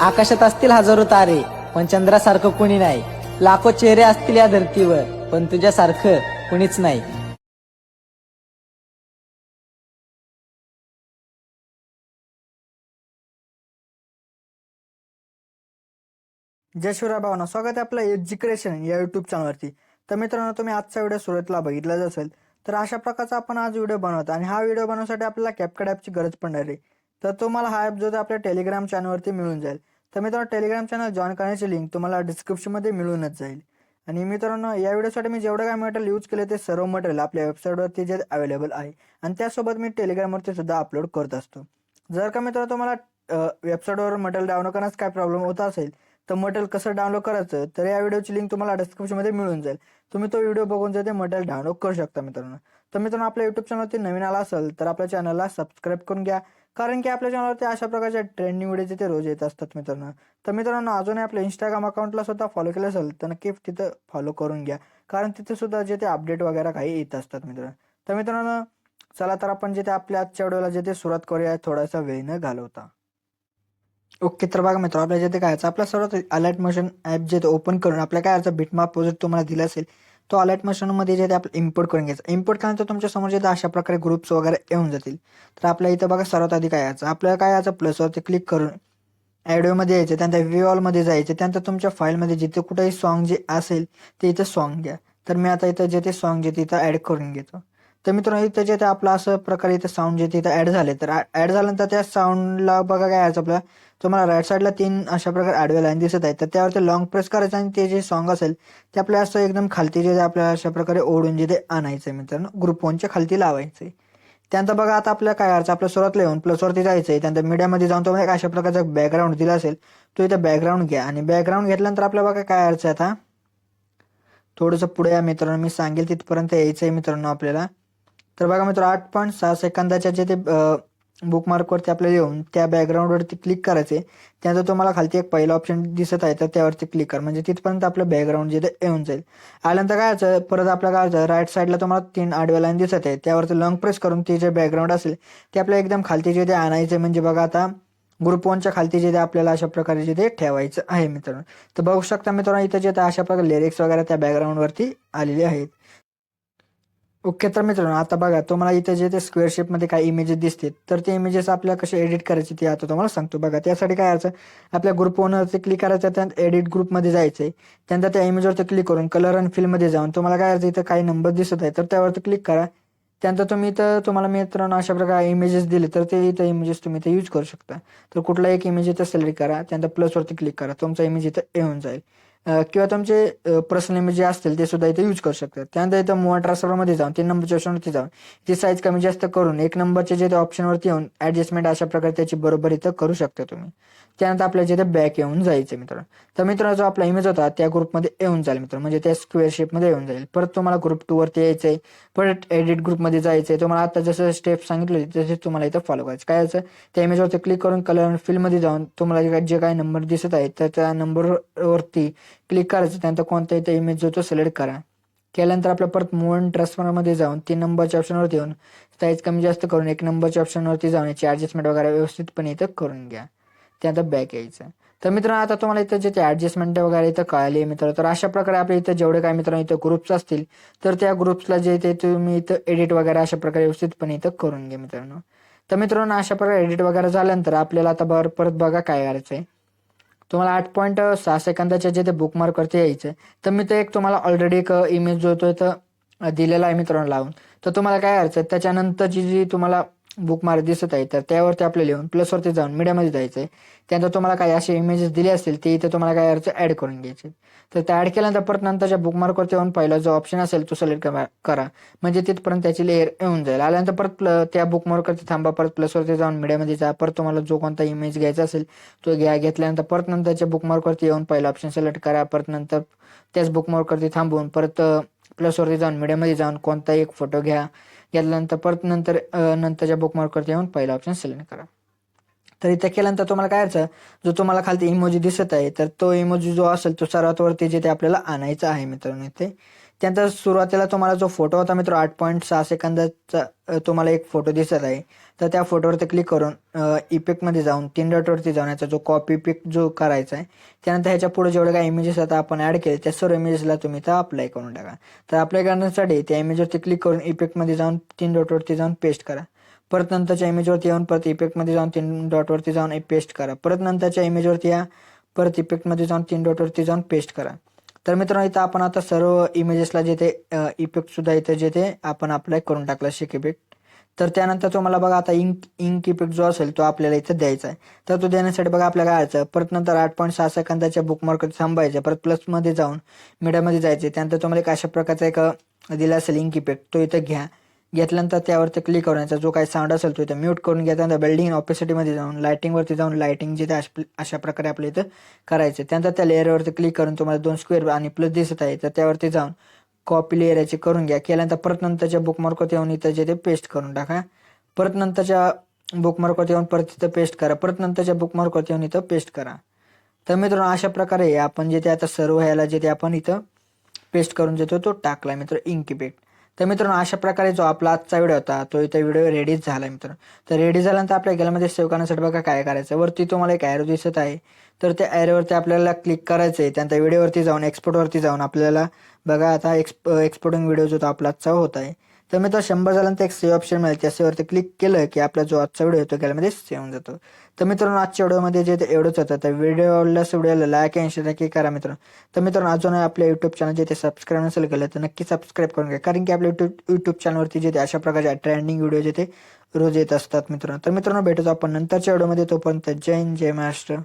आकाशात असतील हजारो तारे पण चंद्रासारखं कुणी नाही. लाखो चेहरे असतील या धर्तीवर पण तुझ्यासारखं कुणीच नाही. जय शिवराय भावना स्वागत आहे आपलं एज्युकेशन या युट्यूब चॅनलवरती तर मित्रांनो तुम्ही आजचा व्हिडिओ सुरुवातीला बघितलाच असेल तर अशा प्रकारचा आपण आज व्हिडिओ बनवतो आणि हा व्हिडिओ बनवण्यासाठी आपल्याला कॅपकड ॲपची गरज पडणार आहे. तर तुम्हाला हा ॲप जो आहे आपल्या टेलिग्राम चॅनलवरती मिळून जाईल. तर मित्रांनो टेलिग्राम चॅनल जॉईन करण्याची लिंक तुम्हाला डिस्क्रिप्शनमध्ये मिळूनच जाईल. आणि मित्रांनो या व्हिडिओसाठी मी जेवढं काय मटेरियल यूज केले ते सर्व मटेरियल आपल्या वेबसाईटवरती जे अवेलेबल आहे आणि त्यासोबत मी टेलिग्रामवरती सुद्धा अपलोड करत असतो. जर का मित्रांनो तुम्हाला वेबसाईटवर मटेरियल डाउनलोड करण्यास काय प्रॉब्लेम होत असेल तर मटेरियल कसं डाउनलोड करायचं तर या व्हिडिओची लिंक तुम्हाला डिस्क्रिप्शनमध्ये मिळून जाईल. तुम्ही तो व्हिडिओ बघून जर ते मटेरियल डाउनलोड करू शकता मित्रांनो. तर मित्रांनो आपल्या युट्यूब चॅनलवरती नवीन आला असेल तर आपल्या चॅनलला सबस्क्राईब करून घ्या. कारण की आपल्या चॅनलवरती अशा प्रकारच्या ट्रेंडिंग व्हिडिओ ते रोज येत असतात मित्रांनो. तर मित्रांनो अजूनही आपल्या इंस्टाग्राम अकाउंटला सुद्धा फॉलो केलं असेल तर नक्की तिथं फॉलो करून घ्या. कारण तिथे सुद्धा जे ते अपडेट वगैरे काही येत असतात मित्रांनो. तर मित्रांनो चला तर आपण जे ते आपल्या आजच्या व्हिडिओला जे ते सुरुवात करूया थोडासा वेळ न घालवता. ओके तर बघा मित्र आपल्या जे काय आपला सर्वात अलर्ट मोशन ॲप जे ओपन करून आपल्या काय याचा बिटमाप प्रोजेक्ट तुम्हाला दिला असेल तो अलर्ट मशीनमध्ये जे ते आपलं इम्पोर्ट करून घ्यायचं. इम्पोर्ट केल्यानंतर तुमच्यासमोर जे अशा प्रकारे ग्रुप्स वगैरे येऊन जातील. तर आपल्या इथं बघा सर्वात आधी काय यायचं? आपल्याला काय यायचं? प्लसवरती क्लिक करून ॲडिओमध्ये यायचं. त्यानंतर व्ह्यू ऑलमध्ये जायचं. त्यानंतर तुमच्या फाईलमध्ये जिथे कुठेही सॉन्ग जे असेल ते इथं सॉन्ग घ्या. तर मी आता इथं जे ते सॉन्ग जे ते इथं ॲड करून घेतो. तर मित्रांनो त्याच्या इथे आपलं असं प्रकारे इथं साऊंड जे तिथे ॲड झाले तर ॲड झाल्यानंतर त्या साऊंडला बघा काय यायचं आपल्या तुम्हाला राईट साईडला तीन अशा प्रकारे आडव्या लाईन दिसत आहेत. तर त्यावरती लॉंग प्रेस करायचं आणि ते जे सॉन्ग असेल ते आपल्या असं एकदम खालती जे आपल्याला अशा प्रकारे ओढून जे ते आणायचं आहे मित्रांनो. ग्रुप वनच्या खालती लावायचं आहे त्यानंतर बघा आता आपल्या काय करायचं आपल्या सुरुवातला येऊन प्लसवरती जायचं आहे त्यानंतर मीडियामध्ये जाऊन तुम्हाला एक अशा प्रकारचा बॅकग्राऊंड दिला असेल तो इथं बॅकग्राऊंड घ्या. आणि बॅकग्राऊंड घेतल्यानंतर आपल्या बघा काय करायचं आहे आता. थोडंसं पुढे या मित्रांनो मी सांगेल तिथपर्यंत यायचं आहे मित्रांनो आपल्याला. तर बघा मित्र आठ पॉईंट सहा सेकंदाच्या जे ते बुकमार्कवरती आपल्याला येऊन त्या बॅकग्राऊंडवरती क्लिक करायचे त्यानंतर तुम्हाला खालती एक पहिला ऑप्शन दिसत आहे तर त्यावरती क्लिक कर. म्हणजे तिथपर्यंत आपलं बॅकग्राऊंड जे ते येऊन जाईल. आल्यानंतर काय असं परत आपल्या काय असं राईट साईडला तुम्हाला तीन आडव्या लाईन दिसत आहे. त्यावरती लॉंग प्रेस करून ते जे बॅकग्राऊंड असेल ते आपल्याला एकदम खालती जे ते आणायचे. म्हणजे बघा आता ग्रुप वनच्या खालती जे ते आपल्याला अशा प्रकारे जे ते ठेवायचं आहे मित्रांनो. तर बघू शकता मित्रांनो इथं जे अशा प्रकारे लिरिक्स वगैरे त्या बॅकग्राऊंडवरती आलेले आहेत. ओके तर मित्रांनो आता बघा तुम्हाला इथे जे ते स्क्वेअर शेपमध्ये काही इमेजेस दिसतील तर ते इमेजेस आपल्याला कसे एडिट करायचे ते आता तुम्हाला सांगतो. बघा त्यासाठी काय असं आपल्या ग्रुप ओनरवरती क्लिक करायचं त्यानंतर एडिट ग्रुपमध्ये जायचं आहे त्यानंतर त्या इमेजवरती क्लिक करून कलर आणि फिल्ममध्ये जाऊन तुम्हाला काय यायचं इथं काही नंबर दिसत आहे तर त्यावरती क्लिक करा. त्यानंतर तुम्ही इथं तुम्हाला मित्रांनो अशा प्रकारे इमेजेस दिले तर ते इथं इमेजेस तुम्ही इथं यूज करू शकता. तर कुठला एक इमेज इथं सिलेक्ट करा त्यानंतर प्लसवरती क्लिक करा तुमचा इमेज इथं येऊन जाईल. किंवा तुमचे पर्सनल इमेज जे असतील ते सुद्धा इथे यूज करू शकतात. त्यानंतर इथं मोबाईल ट्रान्सफरमध्ये जाऊन तीन नंबरच्या ऑप्शनवरती जाऊन ती साईज कमी जास्त करून एक नंबरचे जे ऑप्शनवरती येऊन ॲडजस्टमेंट अशा प्रकारे त्याची बरोबर इथं करू शकता तुम्ही. त्यानंतर आपल्या जिथे बॅक येऊन जायचं मित्रांनो. तर मित्रांनो जो आपला इमेज होता त्या ग्रुपमध्ये येऊन जाईल मित्र म्हणजे त्या स्क्वेअर शेपमध्ये येऊन जाईल. परत तुम्हाला ग्रुप टू वरती यायचं आहे परत एडिट ग्रुपमध्ये जायचं आहे तुम्हाला आता जसं स्टेप सांगितले तसे तुम्हाला इथं फॉलो करायचं. काय असं? त्या इमेजवरती क्लिक करून कलर फिल्डमध्ये जाऊन तुम्हाला जे जे काही नंबर दिसत आहेत तर त्या नंबरवरती क्लिक करायचं त्यानंतर कोणता इथं इमेज जो तो सिलेक्ट करा. केल्यानंतर आपल्या परत मूळ ट्रान्सफॉर्मरमध्ये जाऊन तीन नंबरच्या ऑप्शनवरती येऊन साईज कमी जास्त करून एक नंबरच्या ऑप्शनवरती जाऊन याची ॲडजस्टमेंट वगैरे व्यवस्थितपणे इथं करून घ्या. त्यानंतर बॅक यायचं. तर मित्रांनो आता तुम्हाला इथं जे ते ॲडजस्टमेंट वगैरे इथं कळाली मित्र तर अशा प्रकारे आपल्या इथं जेवढे काय मित्रांनो इथं ग्रुप्स असतील तर त्या ग्रुप्सला जे ते तुम्ही इथं एडिट वगैरे अशा प्रकारे व्यवस्थितपणे इथं करून घ्या मित्रांनो. तर मित्रांनो अशा प्रकारे एडिट वगैरे झाल्यानंतर आपल्याला आता बर परत बघा काय करायचं आहे तुम्हाला आठ पॉईंट सहा सेकंदाच्या जे ते बुकमार्क करते यायचं. तर मी ते एक तुम्हाला ऑलरेडी एक इमेज जो तो तर दिलेला आहे मित्रांनो लावून. तर तुम्हाला काय अर्थ आहे त्याच्यानंतरची जी तुम्हाला बुकमार्क दिसत आहे तर त्यावरती आपल्याला लिहून प्लसवरती जाऊन मीडियामध्ये जायचं आहे त्यानंतर तुम्हाला काही असे इमेजेस दिले असतील ते इथे तुम्हाला काय अर्ज ॲड करून घ्यायचे तर ते ॲड केल्यानंतर परत नंतरच्या बुकमार्कवरती येऊन पहिला जो ऑप्शन असेल तो सिलेक्ट करा म्हणजे तिथपर्यंत त्याची लेअर येऊन जाईल. आल्यानंतर परत प्ल त्या बुकमार्कवरती थांबा परत प्लसवरती जाऊन मीडियामध्ये जा. परत तुम्हाला जो कोणता इमेज घ्यायचा असेल तो घ्या. घेतल्यानंतर परत नंतरच्या बुकमार्कवरती येऊन पहिला ऑप्शन सिलेक्ट करा. परत नंतर त्याच बुकमार्कवरती थांबवून परत प्लसवरती जाऊन मीडियामध्ये जाऊन कोणता एक फोटो घ्या. घेतल्यानंतर परत नंतर नंतरच्या बुकमार्कवरती येऊन पहिला ऑप्शन सिलेक्ट करा. तर इथे केल्यानंतर तुम्हाला काय करायचं जो तुम्हाला खालती इमोजी दिसत आहे तर तो इमोजी जो असेल तो सर्वात वरती जिथे आपल्याला आणायचा आहे मित्रांनो इथे. त्यानंतर सुरुवातीला तुम्हाला जो फोटो होता मित्र आठ पॉईंट सहा सेकंदाचा तुम्हाला एक फोटो दिसत आहे. तर त्या फोटोवरती क्लिक करून इफेक्टमध्ये जाऊन तीन डॉटवरती जाऊन याचा जो कॉपी पिक जो करायचा आहे त्यानंतर ह्याच्या पुढे जेवढे काही इमेजेस आता आपण ॲड केले त्या सर्व इमेजेसला तुम्ही तर अप्लाय करून टाका. तर अप्लाय करण्यासाठी त्या इमेजवरती क्लिक करून इफेक्टमध्ये जाऊन तीन डॉटवरती जाऊन पेस्ट करा. परत नंतरच्या इमेजवरती येऊन परत इफेक्टमध्ये जाऊन तीन डॉटवरती जाऊन पेस्ट करा. परत नंतरच्या इमेजवरती या परत इफेक्टमध्ये जाऊन तीन डॉटवरती जाऊन पेस्ट करा. तर मित्रांनो इथं आपण आता सर्व इमेजेसला जेथे इफेक्ट सुद्धा इथं जेथे आपण अप्लाय करून टाकला शेक इफेक्ट तर त्यानंतर तुम्हाला बघा आता इंक इंक इफेक्ट जो असेल तो आपल्याला इथं द्यायचा आहे. तर तो देण्यासाठी बघा आपल्याला काय करायचं परत नंतर आठ पॉईंट सहा सेकंदाच्या बुकमार्क थांबायचं परत प्लसमध्ये जाऊन मीडियामध्ये जायचे त्यानंतर तुम्हाला एक अशा प्रकारचा एक दिला असेल इंक इफेक्ट तो इथं घ्या. घेतल्यानंतर त्यावरती क्लिक करून जो काही साऊंड असेल तो इथं म्यूट करून घेतल्यानंतर बिल्डिंग ऑपॉसिटीमध्ये जाऊन लायटिंगवरती जाऊन लायटिंग जिथे ते अशा प्रकारे आपल्या इथं करायचं. त्यानंतर त्या लेअरवरती क्लिक करून तुम्हाला दोन स्क्वेअर आणि प्लस दिसत आहे. तर त्यावरती जाऊन कॉपी लेअर याची करून घ्या. केल्यानंतर परत नंतरच्या बुकमार्कवरती येऊन इथं जे ते पेस्ट करून टाका. परत नंतरच्या बुकमार्कवरती येऊन परत इथं पेस्ट करा. परत नंतरच्या बुकमार्कवरती येऊन इथं पेस्ट करा. तर मित्रांनो अशा प्रकारे आपण जे ते आता सर्व ह्याला ते आपण इथं पेस्ट करून देतो तो टाकला मित्र इंक तर मित्रांनो अशा प्रकारे जो आपला आजचा व्हिडिओ होता तो इथं व्हिडिओ रेडीच झाला मित्र तर रेडी झाल्यानंतर आपल्या गेल्यामध्ये सेव्ह करण्यासाठी बघा काय करायचं. वरती तुम्हाला एक ॲरो दिसत आहे. तर त्या ॲरोवरती आपल्याला क्लिक करायचं आहे त्यानंतर व्हिडिओवरती जाऊन एक्सपोर्टवरती जाऊन आपल्याला बघा आता एक्सप एक्सपोर्टिंग व्हिडिओ जो तो आपला आजचा होत आहे. तर मित्र शंभर झाल्यानंतर एक सेव्ह ऑप्शन मिळेल. त्या सेवरती क्लिक केलं की आपला जो आजचा व्हिडिओ येतो गेल्यामध्ये सेव्ह होऊन जातो. तर मित्रांनो आजच्या व्हिडिओमध्ये जे ते एवढंच होतं. तर व्हिडिओ आवडल्यास व्हिडिओला लाईक आणि शेअर नक्की करा मित्र तर मित्रांनो अजून आपल्या युट्यूब चॅनल जे ते सबस्क्राईब नसेल केलं तर नक्की सबस्क्राईब करून घ्या. कारण की आपल्या युट्यूब युट्यूब चॅनलवरती जे ते अशा प्रकारचे ट्रेंडिंग व्हिडिओ जे ते रोज येत असतात मित्रांनो. तर मित्रांनो भेटतो आपण नंतरच्या व्हिडिओमध्ये तोपर्यंत जय हिंद जय महाराष्ट्र.